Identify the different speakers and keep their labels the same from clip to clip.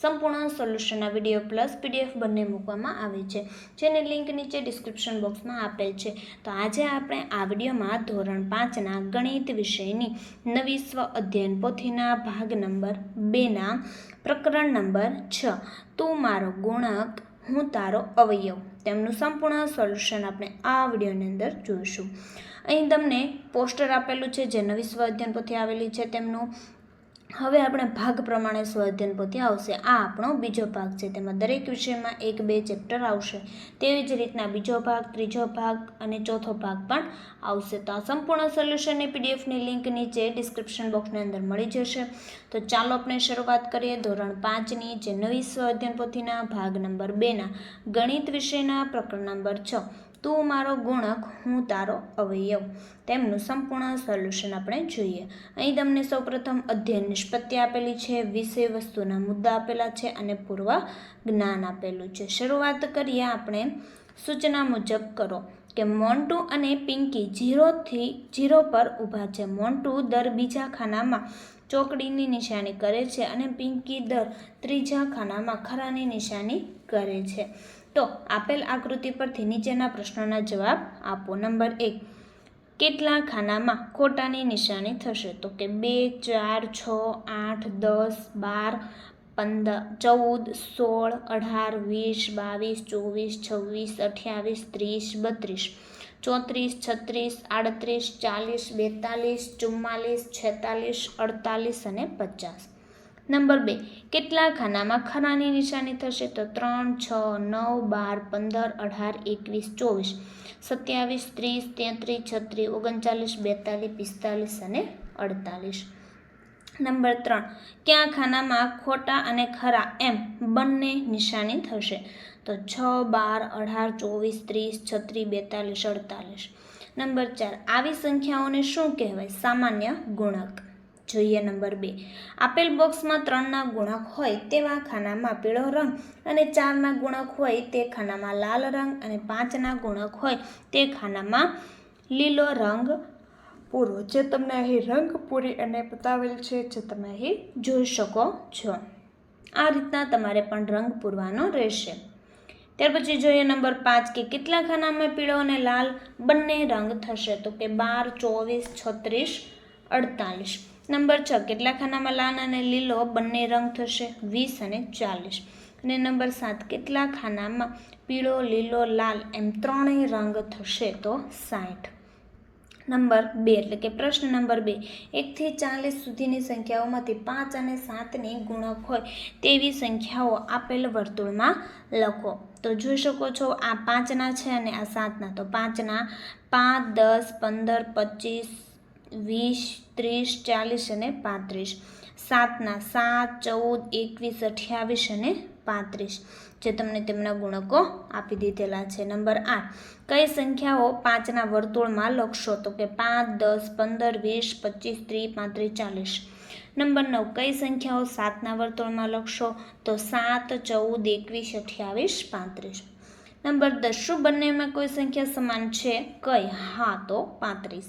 Speaker 1: સંપૂર્ણ સોલ્યુશનના video plus PDF બંને મૂકવામાં આવે છે. જેની લિંક નીચે ડિસ્ક્રિપ્શન બોક્સમાં આપેલ છે. તો આજે આપણે આ વિડીયોમાં ધોરણ પાંચના ગણિત વિષયની નવી સ્વ અધ્યયન પોથીના ભાગ નંબર બેના પ્રકરણ નંબર છ. તું મારો ગુણક, હું તારો અવયવ. તેમનું સંપૂર્ણ સોલ્યુશન આપણે આ વિડીયોની અંદર જોઈશું. અહીં તમને પોસ્ટર આપેલું છે, જે નવી સ્વ અધ્યયન પોથી આવેલી છે. તેમનું હવે આપણે ભાગ પ્રમાણે સ્વાધ્યન પોથી આવશે. આ આપણો બીજો ભાગ છે. તેમાં દરેક વિષયમાં એક બે ચેપ્ટર આવશે. તેવી જ રીતના બીજો ભાગ, ત્રીજો ભાગ અને ચોથો ભાગ પણ આવશે. તો આ સંપૂર્ણ સોલ્યુશનની પીડીએફની લિંક નીચે ડિસ્ક્રિપ્શન બોક્સની અંદર મળી જશે. તો ચાલો આપણે શરૂઆત કરીએ ધોરણ પાંચની, જે નવી સ્વાધ્યન પોથીના ભાગ નંબર બેના ગણિત વિષયના પ્રકરણ નંબર છ. તું મારો ગુણક, હું તારો અવયવ. તેમનું સંપૂર્ણ સોલ્યુશન આપણે જોઈએ. અહીં તમને સૌપ્રથમ અધ્યયન નિષ્પત્તિ આપેલી છે, વિષય વસ્તુના મુદ્દા આપેલા છે અને પૂર્વ જ્ઞાન આપેલું છે. શરૂઆત કરીએ આપણે સૂચના મુજબ કરો કે મોન્ટુ અને પિંકી ઝીરોથી ઝીરો પર ઊભા છે. મોન્ટુ દર બીજા ખાનામાં ચોકડીની નિશાની કરે છે અને પિંકી દર ત્રીજા ખાનામાં ખરાની નિશાની કરે છે. તો આપેલ આકૃતિ પરથી નીચેના પ્રશ્નોના જવાબ આપો. નંબર એક, કેટલા ખાનામાં ખોટાની નિશાની થશે? તો કે બે, ચાર, છ, આઠ, દસ, બાર, પંદર, ચૌદ, સોળ, અઢાર, વીસ, બાવીસ, ચોવીસ, છવ્વીસ, અઠ્યાવીસ, ત્રીસ, બત્રીસ, ચોત્રીસ, છત્રીસ, આડત્રીસ, ચાલીસ, બેતાલીસ, ચુમ્માલીસ, છેતાલીસ, અડતાલીસ અને પચાસ. નંબર બે, કેટલા ખાનામાં ખરાની નિશાની થશે? તો ત્રણ, છ, નવ, બાર, પંદર, અઢાર, એકવીસ, ચોવીસ, સત્યાવીસ, ત્રીસ, તેત્રીસ, છત્રીસ, ઓગણચાલીસ, બેતાલીસ, પિસ્તાલીસ અને અડતાલીસ. નંબર ત્રણ, ક્યાં ખાનામાં ખોટા અને ખરા એમ બંને નિશાની થશે? તો છ, બાર, અઢાર, ચોવીસ, ત્રીસ, છત્રીસ, બેતાલીસ, અડતાલીસ. નંબર ચાર, આવી સંખ્યાઓને શું કહેવાય? સામાન્ય ગુણક. જોઈએ નંબર બે. આપેલ બોક્સમાં ત્રણના ગુણક હોય તેવા ખાનામાં પીળો રંગ અને ચારના ગુણક હોય તે ખાનામાં લાલ રંગ અને પાંચના ગુણક હોય તે ખાનામાં લીલો રંગ પૂરો. જે તમને અહીં રંગ પૂરી અને બતાવેલ છે જે તમે અહીં જોઈ શકો છો. આ રીતના તમારે પણ રંગ પૂરવાનો રહેશે. ત્યાર પછી જોઈએ નંબર પાંચ કે કેટલા ખાનામાં પીળો અને લાલ બંને રંગ થશે? તો કે બાર, ચોવીસ, છત્રીસ, અડતાલીસ. નંબર છ, કેટલા ખાનામાં લાલ અને લીલો બંને રંગ થશે? વીસ અને ચાલીસ. અને નંબર સાત, કેટલા ખાનામાં પીળો, લીલો, લાલ એમ ત્રણેય રંગ થશે તો સાઠ. નંબર બે, એટલે કે પ્રશ્ન નંબર બે, એકથી ચાલીસ સુધીની સંખ્યાઓમાંથી પાંચ અને સાતની ગુણક હોય તેવી સંખ્યાઓ આપેલ વર્તુળમાં લખો. તો જોઈ શકો છો, આ પાંચના છે અને આ સાતના. તો પાંચના, પાંચ, દસ, પંદર, પચીસ વીસ, ત્રીસ, ચાલીસ અને પાંત્રીસ. સાતના સાત, ચૌદ, એકવીસ, અઠ્યાવીસ અને પાંત્રીસ. જે તમને તેમના ગુણકો આપી દીધેલા છે. નંબર આઠ. કઈ સંખ્યાઓ પાંચના વર્તુળમાં લખશો? તો કે પાંચ, દસ, પંદર, વીસ, પચીસ, ત્રીસ, પાંત્રીસ, ચાલીસ. નંબર નવ. કઈ સંખ્યાઓ સાતના વર્તુળમાં લખશો? તો સાત, ચૌદ, એકવીસ, અઠ્યાવીસ, પાંત્રીસ. નંબર દસ. શું બંનેમાં કોઈ સંખ્યા સમાન છે? કઈ? હા તો પાંત્રીસ.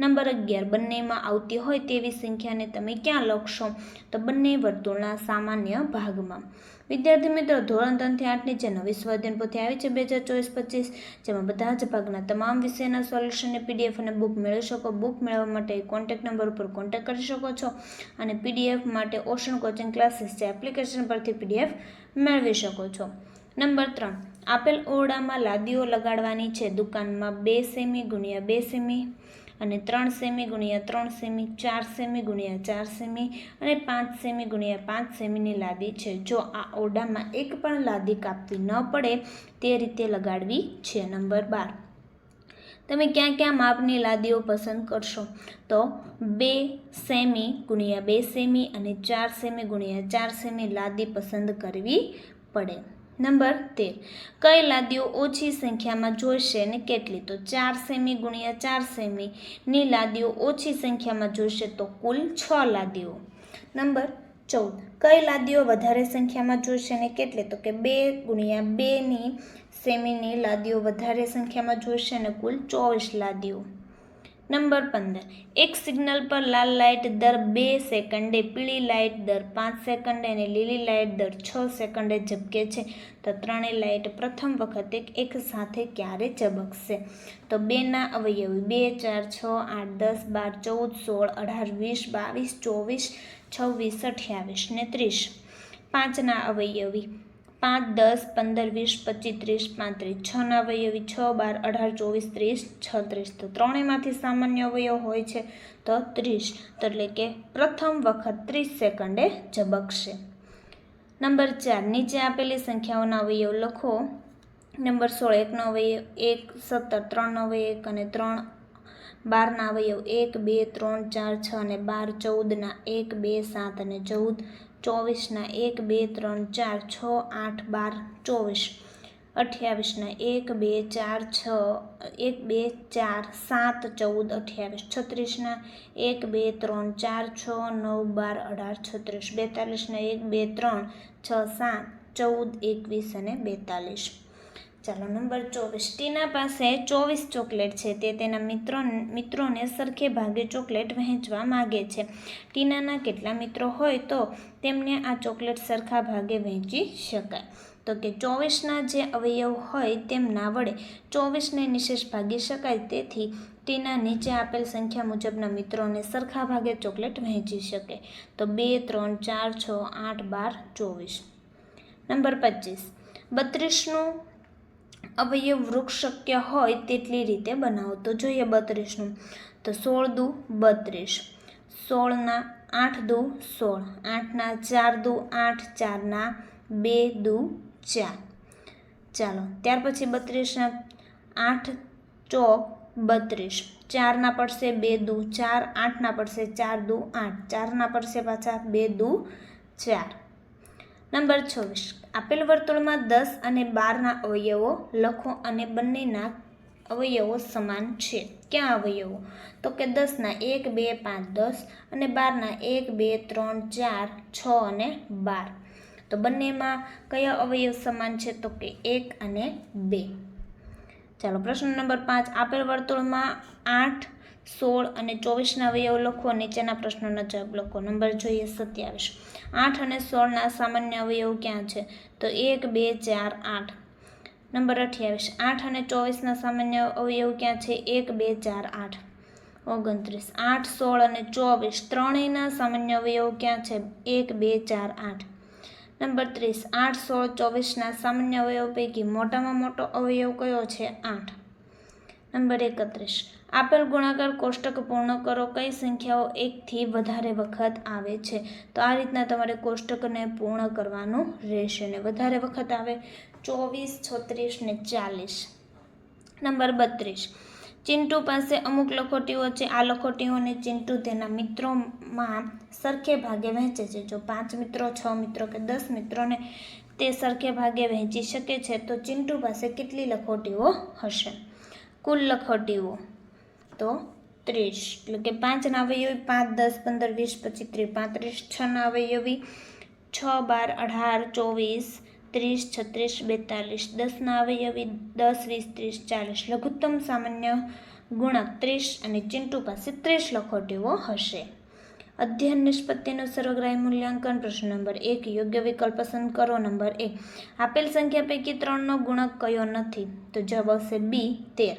Speaker 1: નંબર અગિયાર. બંનેમાં આવતી હોય તેવી સંખ્યાને તમે ક્યાં લખશો? તો બંને વર્તુળના સામાન્ય ભાગમાં. વિદ્યાર્થી મિત્રો, ધોરણ ત્રણથી આઠની જે નવી સ્વાધ્યાયન પોથી આવી છે બે હજાર ચોવીસ પચીસ, જેમાં બધા જ ભાગના તમામ વિષયના સોલ્યુશનને પીડીએફ અને બુક મેળવી શકો. બુક મેળવવા માટે કોન્ટેક્ટ નંબર ઉપર કોન્ટેક્ટ કરી શકો છો અને પીડીએફ માટે ઓશન કોચિંગ ક્લાસીસ જે એપ્લિકેશન પરથી પીડીએફ મેળવી શકો છો. નંબર ત્રણ. આપેલ ઓરડામાં લાદીઓ લગાડવાની છે. દુકાનમાં બે સેમી ગુણ્યા બે સેમી અને ત્રણ સેમી ગુણ્યા ત્રણ સેમી, ચાર સેમી ગુણ્યા ચાર સેમી અને પાંચ સેમી ગુણ્યા પાંચ સેમીની લાદી છે. જો આ ઓરડામાં એક પણ લાદી કાપવી ન પડે તે રીતે લગાડવી છે નંબર બાર. તમે ક્યાં ક્યાં માપની લાદીઓ પસંદ કરશો? તો બે સેમી ગુણ્યા બે સેમી અને ચાર સેમી ગુણ્યા ચાર સેમી લાદી પસંદ કરવી પડે. નંબર તેર. કઈ લાદીઓ ઓછી સંખ્યામાં જોઈશે અને કેટલી? તો ચાર સેમી ગુણ્યા ચાર સેમીની લાદીઓ ઓછી સંખ્યામાં જોઈશે તો કુલ છ લાદીઓ. નંબર ચૌદ. કઈ લાદીઓ વધારે સંખ્યામાં જોઈશે અને કેટલી? તો કે બે ગુણ્યા બેની સેમીની લાદીઓ વધારે સંખ્યામાં જોઈશે અને કુલ ચોવીસ લાદીઓ. નંબર પંદર. એક સિગ્નલ પર લાલ લાઇટ દર બે સેકન્ડે, પીળી લાઇટ દર પાંચ સેકન્ડે અને લીલી લાઇટ દર છ સેકન્ડે ઝબકે છે. તો ત્રણેય લાઇટ પ્રથમ વખતે એક સાથે ક્યારે ઝબકશે? તો બેના અવયવી, બે, ચાર, છ, આઠ, દસ, બાર, ચૌદ, સોળ, અઢાર, વીસ, બાવીસ, ચોવીસ, છવ્વીસ, અઠ્યાવીસ ને ત્રીસ. પાંચના અવયવી પાંચ, દસ, પંદર, વીસ, પચીસ, ત્રીસ, પાંત્રીસ છના અવયવી, છ, બાર, અઢાર, ચોવીસ, ત્રીસ, છત્રીસ. તો ત્રણેયમાંથી સામાન્ય અવયવ હોય છે તો ત્રીસ. તો એટલે કે પ્રથમ વખત ત્રીસ સેકન્ડે ઝબકશે. નંબર ચાર, નીચે આપેલી સંખ્યાઓના અવયવ લખો. નંબર સોળ, એકનો અવયવ એક, સત્તર ત્રણનો અવયવ એક અને ત્રણ બારના અવયવ એક, બે, ત્રણ, ચાર, છ અને બાર, ચૌદના એક, બે, સાત અને ચૌદ ચોવીસના એક, બે, ત્રણ, ચાર, છ, આઠ, બાર, ચોવીસ. અઠ્યાવીસના એક, બે, ચાર, છ, એક, બે, ચાર, સાત, ચૌદ, અઠ્યાવીસ. છત્રીસના એક, બે, ત્રણ, ચાર, છ, નવ, બાર, અઢાર, છત્રીસ. બેતાલીસના એક, બે, ત્રણ, છ, સાત, ચૌદ, એકવીસ અને બેતાલીસ. ચાલો, નંબર ચોવીસ. ટીના પાસે ચોવીસ ચોકલેટ છે. તે તેના મિત્રો મિત્રોને સરખે ભાગે ચોકલેટ વહેંચવા માગે છે. ટીનાના કેટલા મિત્રો હોય તો તેમને આ ચોકલેટ સરખા ભાગે વહેંચી શકાય. તો કે ચોવીસના જે અવયવ હોય તેમના વડે ચોવીસને નિશેષ ભાગી શકાય. તેથી ટીના નીચે આપેલ સંખ્યા મુજબના મિત્રોને સરખા ભાગે ચોકલેટ વહેંચી શકે. તો બે, ત્રણ, ચાર, છ, આઠ, બાર, ચોવીસ. નંબર પચીસ. બત્રીસનું અવયવ વૃક્ષ શક્ય હોય તેટલી રીતે બનાવો. તો જોઈએ બત્રીસનું. તો સોળ દુ બત્રીસ. સોળના આઠ દુ સોળ. આઠના ચાર દુ આઠ, ચારના બે દુ ચાર. ચાલો, ત્યાર પછી બત્રીસના આઠ ચોક બત્રીસ. ચારના પડશે બે દુ ચાર, આઠના પડશે ચાર દુ આઠ. ચારના પડશે પાછા બે દુ ચાર. નંબર છવ્વીસ. આપેલ વર્તુળમાં દસ અને બારના અવયવો લખો અને બંનેના અવયવો સમાન છે. ક્યાં અવયવો? તો કે દસના એક, બે, પાંચ, દસ અને બારના એક, બે, ત્રણ, ચાર, છ અને બાર. તો બંનેમાં કયા અવયવ સમાન છે? તો કે એક અને બે. ચાલો પ્રશ્ન નંબર પાંચ. આપેલ વર્તુળમાં આઠ સોળ અને ચોવીસના અવયવ લખો નીચેના પ્રશ્નોના જવાબ લખો. નંબર જોઈએ સત્યાવીસ. આઠ અને સોળના સામાન્ય અવયવ ક્યાં છે? તો એક, બે, ચાર, આઠ. નંબર અઠ્યાવીસ. આઠ અને ચોવીસના સામાન્ય અવયવ ક્યાં છે? એક, બે, ચાર, આઠ. ઓગણત્રીસ. આઠ, સોળ અને ચોવીસ ત્રણેયના સામાન્ય અવયવ ક્યાં છે? એક, બે, ચાર, આઠ. નંબર ત્રીસ. આઠ, સોળ, ચોવીસના સામાન્ય અવયવ પૈકી મોટામાં મોટો અવયવ કયો છે? આઠ. નંબર એકત્રીસ. આપેલ ગુણાકાર કોષ્ટક પૂર્ણ કરો. કઈ સંખ્યાઓ એકથી વધારે વખત આવે છે? તો આ રીતના તમારે કોષ્ટકને પૂર્ણ કરવાનું રહેશે ને વધારે વખત આવે. ચોવીસ, છત્રીસ ને ચાલીસ. નંબર બત્રીસ. ચિંટુ પાસે અમુક લખોટીઓ છે. આ લખોટીઓને ચિંટુ તેના મિત્રોમાં સરખે ભાગે વહેંચે છે. જો પાંચ મિત્રો, છ મિત્રો કે દસ મિત્રોને તે સરખે ભાગે વહેંચી શકે છે, તો ચિંટુ પાસે કેટલી લખોટીઓ હશે? કુલ લખોટીઓ. તો ત્રીસ. એટલે કે પાંચના અવયવી પાંચ, દસ, પંદર, વીસ, પચીસ, ત્રીસ, પાંત્રીસ છના અવયવી છ, બાર, અઢાર, ચોવીસ, ત્રીસ, છત્રીસ, બેતાલીસ. દસના અવયવી દસ, વીસ, ત્રીસ, ચાલીસ. લઘુત્તમ સામાન્ય ગુણક ત્રીસ અને ચિંટુ પાસે ત્રીસ લખોટીઓ હશે. અધ્યયન નિષ્પત્તિનું સર્વગ્રાહી મૂલ્યાંકન પ્રશ્ન નંબર એક, યોગ્ય વિકલ્પ પસંદ કરો. નંબર એક આપેલ સંખ્યા પૈકી ત્રણનો ગુણક કયો નથી? તો જવાબ આવશે બી, તેર.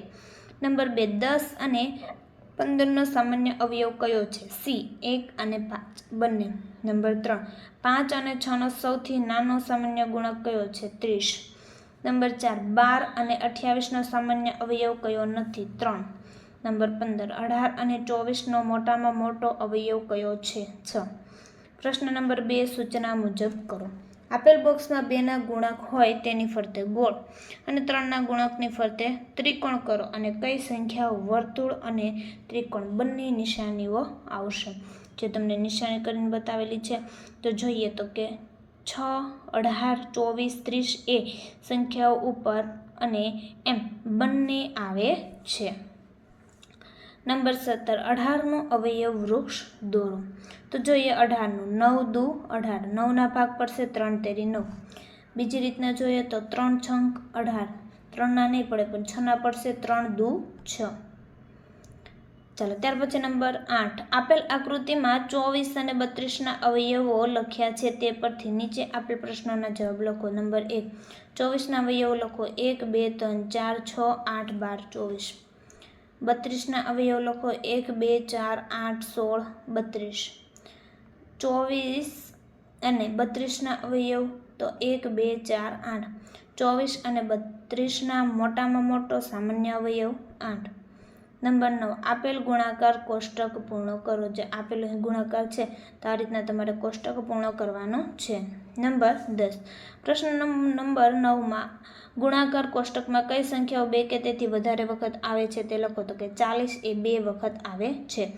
Speaker 1: નંબર બે, દસ અને પંદરનો સામાન્ય અવયવ કયો છે? સી, એક અને પાંચ, બંને. નંબર ત્રણ, પાંચ અને છનો સૌથી નાનો સામાન્ય ગુણક કયો છે? ત્રીસ. નંબર ચાર, બાર અને અઠ્યાવીસનો સામાન્ય અવયવ કયો નથી? ત્રણ. નંબર પંદર. અઢાર અને ચોવીસનો મોટામાં મોટો અવયવ કયો છે? છ. પ્રશ્ન નંબર બે, સૂચના મુજબ કરો. આપેલ બોક્સમાં બેના ગુણક હોય તેની ફરતે ગોળ અને ત્રણના ગુણકની ફરતે ત્રિકોણ કરો અને કઈ સંખ્યાઓ વર્તુળ અને ત્રિકોણ બંને નિશાનીઓ આવશે. જે તમને નિશાની કરીને બતાવેલી છે, તો જોઈએ તો કે છ, અઢાર, ચોવીસ, ત્રીસ એ સંખ્યાઓ ઉપર અને એમ બંને આવે છે. નંબર સત્તર અઢારનું અવયવ વૃક્ષ દોરો. તો જોઈએ અઢારનું. નવ દુ, અઢાર. નવના ભાગ પડશે ત્રણ, તેરી નવ. બીજી રીતના જોઈએ તો ત્રણ છંક, અઢાર. ત્રણના નહીં પડે, પણ છના પડશે ત્રણ દુ, છ. ચાલો, ત્યાર પછી નંબર આઠ. આપેલ આકૃતિમાં ચોવીસ અને બત્રીસના અવયવો લખ્યા છે તે પરથી નીચે આપેલ પ્રશ્નોના જવાબ લખો. નંબર એક. ચોવીસના અવયવો લખો. એક, બે, ત્રણ, ચાર, છ, આઠ, બાર, ચોવીસ. બત્રીસના અવયવ લખો. એક, બે, ચાર, આઠ, સોળ, બત્રીસ. ચોવીસ અને બત્રીસના અવયવ તો એક, બે, ચાર, આઠ. ચોવીસ અને બત્રીસના મોટામાં મોટો સામાન્ય અવયવ આઠ. નંબર નવ, આપેલ ગુણાકાર કોષ્ટક પૂર્ણ કરો. જે આપેલ ગુણાકાર છે, તો આ રીતના તમારે કોષ્ટક પૂર્ણ કરવાનો છે. નંબર દસ, પ્રશ્ન નંબર નવમાં ગુણાકાર કોષ્ટકમાં કઈ સંખ્યાઓ બે કે તેથી વધારે વખત આવે છે તે લખો. તો કે ચાલીસ એ બે વખત આવે છે.